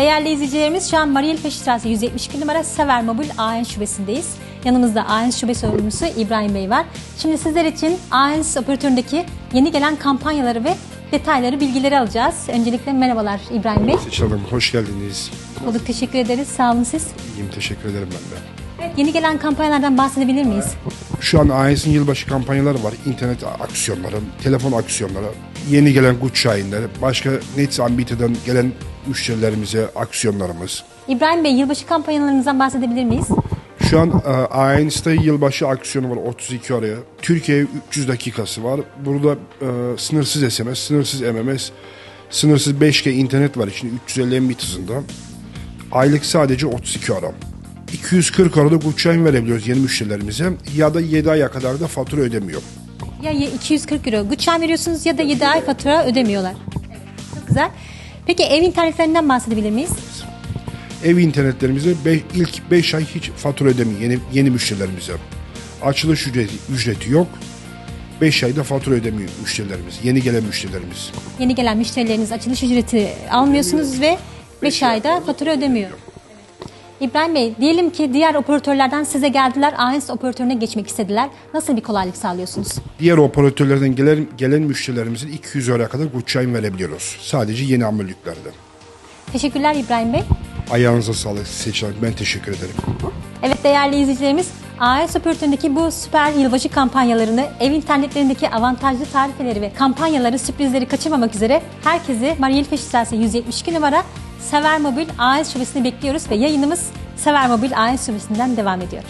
Değerli izleyicilerimiz şu an Mariel Peşitrası 172 numara Sever Mobil AN şubesindeyiz. Yanımızda AN şube sorumlusu İbrahim Bey var. Şimdi sizler için AN operatöründeki yeni gelen kampanyaları ve detayları, bilgileri alacağız. Öncelikle merhabalar İbrahim Bey. Seçil Hanım hoş geldiniz. Olduk teşekkür ederiz. Sağ olun siz. İyiyim teşekkür ederim ben de. Evet, yeni gelen kampanyalardan bahsedebilir miyiz? Şu an AES'in yılbaşı kampanyaları var. İnternet aksiyonları, telefon aksiyonları, yeni gelen güç şahinleri, başka Nets Ambit'den gelen müşterilerimize aksiyonlarımız. İbrahim Bey yılbaşı kampanyalarınızdan bahsedebilir miyiz? Şu an e, AES'te yılbaşı aksiyonu var 32 araya. Türkiye 300 dakikası var. Burada e, sınırsız SMS, sınırsız MMS, sınırsız 5G internet var için 350 Mbit hızında. Aylık sadece 32 ara. 240 arada güç şahin verebiliyoruz yeni müşterilerimize ya da 7 aya kadar da fatura ödemiyor. Ya ye- 240 euro güçlen veriyorsunuz ya da 7 ay fatura ödemiyorlar. Çok güzel. Peki ev internetlerinden bahsedebilir miyiz? Ev internetlerimize be- ilk 5 ay hiç fatura ödemiyor yeni, yeni müşterilerimize. Açılış ücreti, ücreti yok. 5 ayda fatura ödemiyor müşterilerimiz, yeni gelen müşterilerimiz. Yeni gelen müşterileriniz açılış ücreti almıyorsunuz ve 5 ayda fatura ödemiyor. İbrahim Bey, diyelim ki diğer operatörlerden size geldiler, AES operatörüne geçmek istediler. Nasıl bir kolaylık sağlıyorsunuz? Diğer operatörlerden gelen, gelen müşterilerimizin 200 euroya kadar şahin verebiliyoruz. Sadece yeni amirliklerde. Teşekkürler İbrahim Bey. Ayağınıza sağlık seçilen. Ben teşekkür ederim. Evet değerli izleyicilerimiz, AES operatöründeki bu süper yılbaşı kampanyalarını, ev internetlerindeki avantajlı tarifeleri ve kampanyaları, sürprizleri kaçırmamak üzere herkesi Mariel Feşistrası 172 numara Sever Mobil AES şubesine bekliyoruz ve yayınımız Sever Mobil AES şubesinden devam ediyor.